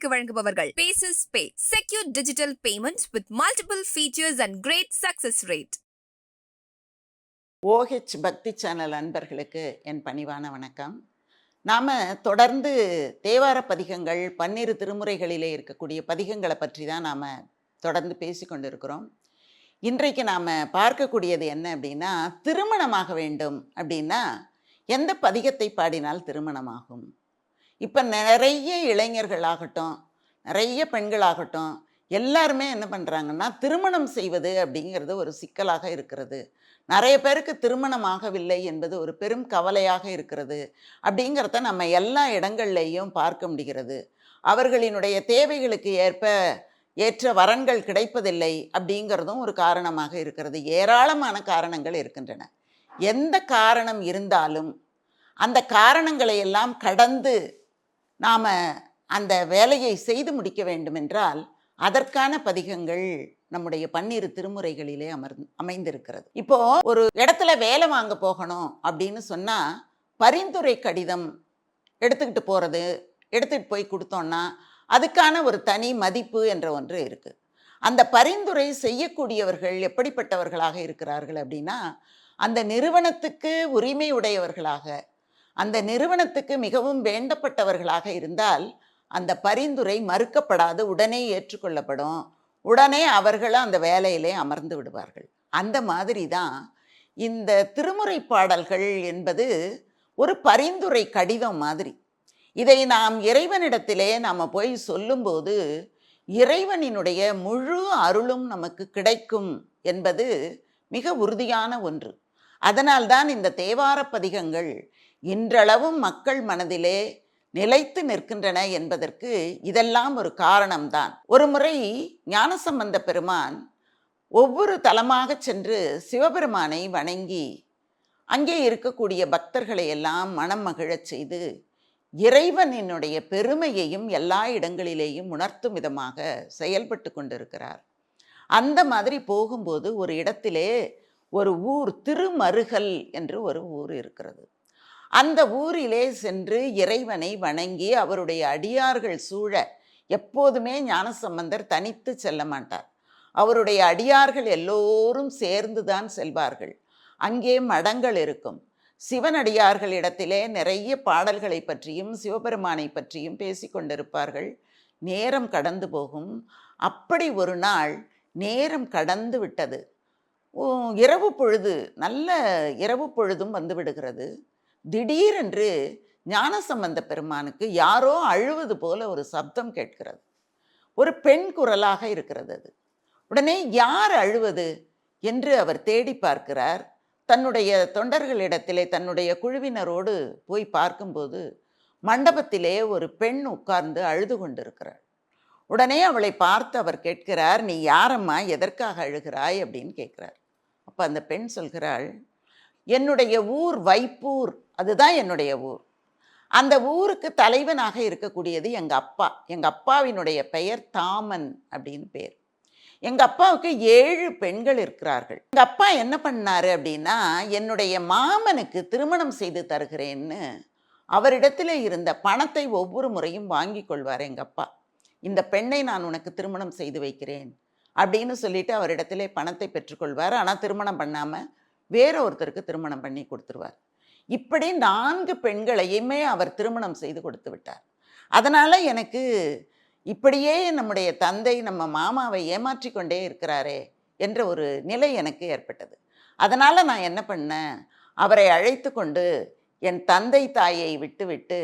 உங்களுக்கு வழங்குபவர்கள். Bases pay secure digital payment with multiple features and great success rate OH பக்தி channel அன்பர்களுக்கு என் பணிவான வணக்கம். நாம் தொடர்ந்து தேவார பதிகங்கள் பன்னிரு திருமுறைகளிலே இருக்கக்கூடிய பதிகங்களை பற்றி தான் நாம் தொடர்ந்து பேசி கொண்டிருக்கிறோம். இன்றைக்கு நாம் பார்க்கக்கூடியது என்ன அப்படின்னா திருமணமாக வேண்டும் அப்படின்னா எந்த பதிகத்தை பாடினால் திருமணமாகும்? இப்போ நிறைய இளைஞர்களாகட்டும் நிறைய பெண்களாகட்டும் எல்லாருமே என்ன பண்ணுறாங்கன்னா திருமணம் செய்வது அப்படிங்கிறது ஒரு சிக்கலாக இருக்கிறது. நிறைய பேருக்கு திருமணம் ஆகவில்லை என்பது ஒரு பெரும் கவலையாக இருக்கிறது அப்படிங்கிறத நம்ம எல்லா இடங்கள்லேயும் பார்க்க முடிகிறது. அவர்களினுடைய தேவைகளுக்கு ஏற்ப ஏற்ற வரன்கள் கிடைப்பதில்லை அப்படிங்கிறதும் ஒரு காரணமாக இருக்கிறது. ஏராளமான காரணங்கள் இருக்கின்றன. எந்த காரணம் இருந்தாலும் அந்த காரணங்களை எல்லாம் கடந்து நாம் அந்த வேலையை செய்து முடிக்க வேண்டுமென்றால் அதற்கான பதிகங்கள் நம்முடைய பன்னிரு திருமுறைகளிலே அமர் அமைந்திருக்கிறது. இப்போ ஒரு இடத்துல வேலை வாங்க போகணும் அப்படின்னு சொன்னால் பரிந்துரை கடிதம் எடுத்துக்கிட்டு போகிறது எடுத்துகிட்டு போய் கொடுத்தோன்னா அதுக்கான ஒரு தனி மதிப்பு என்ற ஒன்று இருக்குது அந்த பரிந்துரை செய்யக்கூடியவர்கள் எப்படிப்பட்டவர்களாக இருக்கிறார்கள் அப்படின்னா அந்த நிறுவனத்துக்கு உரிமை உடையவர்களாக அந்த நிறுவனத்துக்கு மிகவும் வேண்டப்பட்டவர்களாக இருந்தால் அந்த பரிந்துரை மறுக்கப்படாது உடனே ஏற்றுக்கொள்ளப்படும். உடனே அவர்களும் அந்த வேலையிலே அமர்ந்து விடுவார்கள். அந்த மாதிரி தான் இந்த திருமுறை பாடல்கள் என்பது ஒரு பரிந்துரை கடிதம் மாதிரி. இதை நாம் இறைவனிடத்திலே நாம் போய் சொல்லும்போது இறைவனினுடைய முழு அருளும் நமக்கு கிடைக்கும் என்பது மிக உறுதியான ஒன்று. அதனால்தான் இந்த தேவார பதிகங்கள் இன்றளவும் மக்கள் மனதிலே நிலைத்து நிற்கின்றன என்பதற்கு இதெல்லாம் ஒரு காரணம்தான். ஒரு முறை ஞானசம்பந்த பெருமான் ஒவ்வொரு தலமாக சென்று சிவபெருமானை வணங்கி அங்கே இருக்கக்கூடிய பக்தர்களை எல்லாம் மனம் மகிழச் செய்து இறைவனினுடைய பெருமையையும் எல்லா இடங்களிலேயும் உணர்த்தும் விதமாக செயல்பட்டு கொண்டிருக்கிறார். அந்த மாதிரி போகும்போது ஒரு இடத்திலே ஒரு ஊர் திருமருகல் என்று ஒரு ஊர் இருக்கிறது. அந்த ஊரிலே சென்று இறைவனை வணங்கி அவருடைய அடியார்கள் சூழ எப்போதுமே ஞானசம்பந்தர் தனித்து செல்ல மாட்டார். அவருடைய அடியார்கள் எல்லோரும் சேர்ந்து தான் செல்வார்கள். அங்கே மடங்கள் இருக்கும். சிவனடியார்களிடத்திலே நிறைய பாடல்களை பற்றியும் சிவபெருமானை பற்றியும் பேசிக்கொண்டிருப்பார்கள் நேரம் கடந்து போகும். அப்படி ஒரு நாள் நேரம் கடந்து விட்டது. இரவு பொழுது நல்ல இரவு பொழுதும் வந்து விடுகிறது. திடீரென்று ஞானசம்பந்த பெருமானுக்கு யாரோ அழுவது போல ஒரு சப்தம் கேட்கிறது. ஒரு பெண் குரலாக இருக்கிறது அது. உடனே யார் அழுவது என்று அவர் தேடி பார்க்கிறார். தன்னுடைய தொண்டர்களிடத்திலே தன்னுடைய குழுவினரோடு போய் பார்க்கும்போது மண்டபத்திலே ஒரு பெண் உட்கார்ந்து அழுது கொண்டிருக்கிறாள். உடனே அவளை பார்த்து அவர் கேட்கிறார் நீ யாரம்மா? எதற்காக அழுகிறாய்? அப்படின்னு கேட்கிறார். அப்போ அந்த பெண் சொல்கிறாள் என்னுடைய ஊர் வைப்பூர். அதுதான் என்னுடைய ஊர். அந்த ஊருக்கு தலைவனாக இருக்கக்கூடியது எங்கள் அப்பா. எங்கள் அப்பாவினுடைய பெயர் தாமன் அப்படின்னு பேர். எங்கள் அப்பாவுக்கு ஏழு பெண்கள் இருக்கிறார்கள். எங்கள் அப்பா என்ன பண்ணார் அப்படின்னா என்னுடைய மாமனுக்கு திருமணம் செய்து தருகிறேன்னு அவரிடத்தில் இருந்த பணத்தை ஒவ்வொரு முறையும் வாங்கி கொள்வார் எங்கள் அப்பா. இந்த பெண்ணை நான் உனக்கு திருமணம் செய்து வைக்கிறேன் அப்படின்னு சொல்லிட்டு அவரிடத்திலே பணத்தை பெற்றுக்கொள்வார் ஆனால் திருமணம் பண்ணாமல் வேற ஒருத்தருக்கு திருமணம் பண்ணி கொடுத்துருவார். இப்படி நான்கு பெண்களையுமே அவர் திருமணம் செய்து கொடுத்து விட்டார். அதனால் எனக்கு இப்படியே நம்முடைய தந்தை நம்ம மாமாவை ஏமாற்றி கொண்டே இருக்கிறாரே என்ற ஒரு நிலை எனக்கு ஏற்பட்டது. அதனால் நான் என்ன பண்ணேன்? அவரை அழைத்து கொண்டு என் தந்தை தாயை விட்டுவிட்டு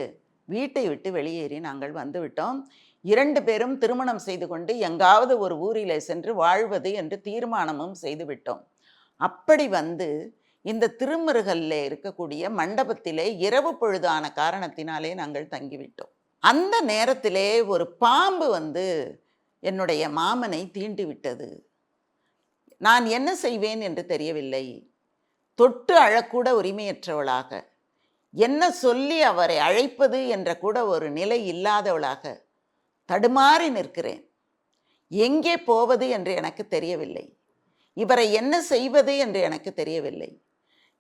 வீட்டை விட்டு வெளியேறி நாங்கள் வந்துவிட்டோம் இரண்டு பேரும் திருமணம் செய்து கொண்டு எங்காவது ஒரு ஊரிலே சென்று வாழ்வது என்று தீர்மானமும் செய்துவிட்டோம் அப்படி வந்து இந்த திருமருகல்ல இருக்கக்கூடிய மண்டபத்திலே இரவு பொழுதான காரணத்தினாலே நாங்கள் தங்கிவிட்டோம். அந்த நேரத்திலே ஒரு பாம்பு வந்து என்னுடைய மாமனை தீண்டிவிட்டது. நான் என்ன செய்வேன் என்று தெரியவில்லை. தொட்டு அழக்கூட உரிமையற்றவளாக. என்ன சொல்லி அவரை அழைப்பது என்ற கூட ஒரு நிலை இல்லாதவளாக தடுமாறி நிற்கிறேன். எங்கே போவது என்று எனக்கு தெரியவில்லை. இவரை என்ன செய்வது என்று எனக்கு தெரியவில்லை.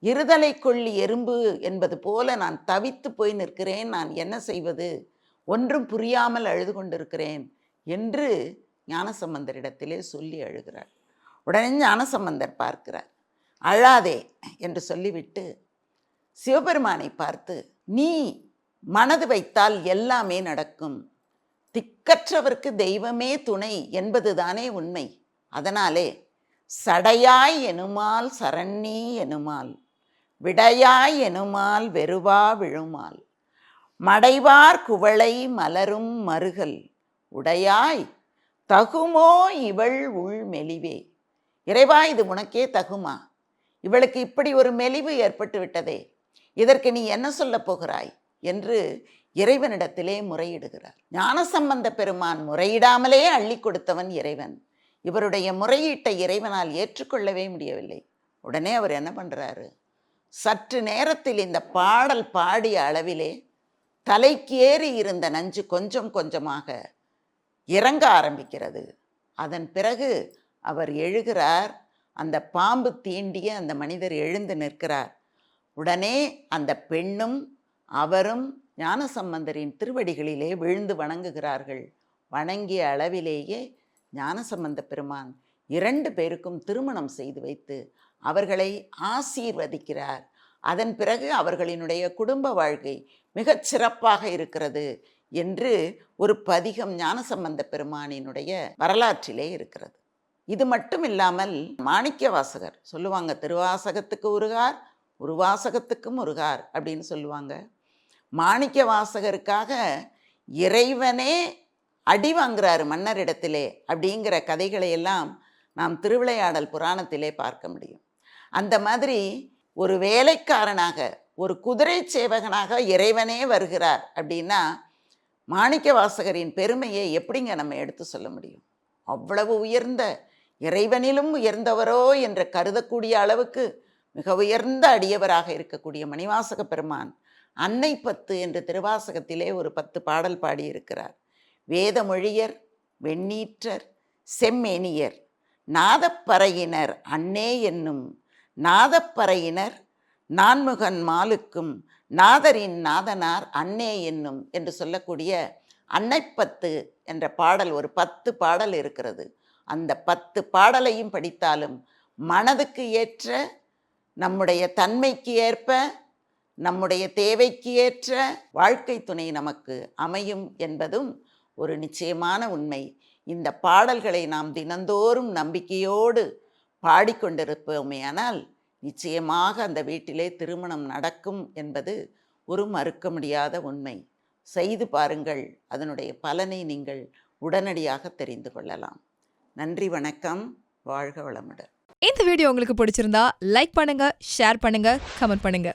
இருதலை கொள்ளி எறும்பு என்பது போல நான் தவித்து போய் நிற்கிறேன். நான் என்ன செய்வது? ஒன்றும் புரியாமல் அழுது கொண்டிருக்கிறேன் என்று ஞானசம்பந்தரிடத்திலே சொல்லி அழுகிறாள். உடனே ஞானசம்பந்தர் பார்க்கிறார். அழாதே என்று சொல்லிவிட்டு சிவபெருமானை பார்த்து நீ மனது வைத்தால் எல்லாமே நடக்கும். திக்கற்றவர்க்கு தெய்வமே துணை என்பதுதானே உண்மை. அதனாலே சடையாய் எனுமால் சரண்ணி எனுமால். விடையாய் எனுமால் வெறுவா விழுமால். மடைவார் குவளை மலரும் மருகல் உடையாய் தகுமோ இவள் உள் மெலிவே. இறைவா இது உனக்கே தகுமா? இவளுக்கு இப்படி ஒரு மெலிவு ஏற்பட்டு விட்டதே இதற்கு நீ என்ன சொல்லப் போகிறாய்? என்று இறைவனிடத்திலே முறையிடுகிறார். ஞானசம்பந்த பெருமான் முறையிடாமலே அள்ளி கொடுத்தவன் இறைவன். இவருடைய முறையீட்டை இறைவனால் ஏற்றுக்கொள்ளவே முடியவில்லை. உடனே அவர் என்ன பண்ணுறாரு சற்று நேரத்தில் இந்த பாடல் பாடிய அளவிலே தலைக்கேறி இருந்த நஞ்சு கொஞ்சம் கொஞ்சமாக இறங்க ஆரம்பிக்கிறது. அதன் பிறகு அவர் எழுகிறார். அந்த பாம்பு தீண்டிய அந்த மனிதர் எழுந்து நிற்கிறார். உடனே அந்த பெண்ணும் அவரும் ஞானசம்பந்தரின் திருவடிகளிலே விழுந்து வணங்குகிறார்கள். வணங்கிய அளவிலேயே ஞானசம்பந்த பெருமான் இரண்டு பேருக்கும் திருமணம் செய்து வைத்து அவர்களை ஆசீர்வதிக்கிறார். அதன் பிறகு அவர்களினுடைய குடும்ப வாழ்க்கை மிகச் சிறப்பாக இருக்கிறது என்று ஒரு பதிகம் ஞானசம்பந்த பெருமானினுடைய வரலாற்றிலே இருக்கிறது. இது மட்டும் இல்லாமல் மாணிக்க வாசகர் சொல்லுவாங்க திருவாசகத்துக்கு உருகார் உருவாசகத்துக்கும் உருகார் அப்படின்னு சொல்லுவாங்க. மாணிக்க வாசகருக்காக இறைவனே அடி வாங்குறாரு மன்னரிடத்திலே அப்படிங்கிற கதைகளையெல்லாம் நாம் திருவிளையாடல் புராணத்திலே பார்க்க முடியும். அந்த மாதிரி ஒரு வேலைக்காரனாக ஒரு குதிரை சேவகனாக இறைவனே வருகிறார் அப்படின்னா மாணிக்க வாசகரின் பெருமையை எப்படிங்க நம்ம எடுத்து சொல்ல முடியும்? அவ்வளவு உயர்ந்த இறைவனிலும் உயர்ந்தவரோ என்று கருதக்கூடிய அளவுக்கு மிக உயர்ந்த அடியவராக இருக்கக்கூடிய மணிவாசக பெருமான் அன்னை பத்து என்ற திருவாசகத்திலே ஒரு பத்து பாடல் பாடியிருக்கிறார். வேதமொழியர் வெண்ணீற்றர் செம்மேனியர் நாதப்பறையினர் அன்னே என்னும் நாதப்பறையினர் நான்முகன் மாலுக்கும் நாதரின் நாதனார் அன்னே என்னும் என்று சொல்லக்கூடிய அன்னைப்பத்து என்ற பாடல் ஒரு பத்து பாடல் இருக்கிறது. அந்த பத்து பாடலையும் படித்தாலும் மனதுக்கு ஏற்ற நம்முடைய தன்மைக்கு ஏற்ப நம்முடைய தேவைக்கு ஏற்ற வாழ்க்கை துணை நமக்கு அமையும் என்பதும் ஒரு நிச்சயமான உண்மை. இந்த பாடல்களை நாம் தினந்தோறும் நம்பிக்கையோடு பாடிக்கொண்டிருப்போமேயானால் நிச்சயமாக அந்த வீட்டிலே திருமணம் நடக்கும் என்பது ஒரு மறுக்க முடியாத உண்மை. செய்து பாருங்கள் அதனுடைய பலனை நீங்கள் உடனடியாக தெரிந்து கொள்ளலாம். நன்றி வணக்கம். வாழ்க வளமுடன். இந்த வீடியோ உங்களுக்கு பிடிச்சிருந்தா லைக் பண்ணுங்க ஷேர் பண்ணுங்க கமெண்ட் பண்ணுங்க.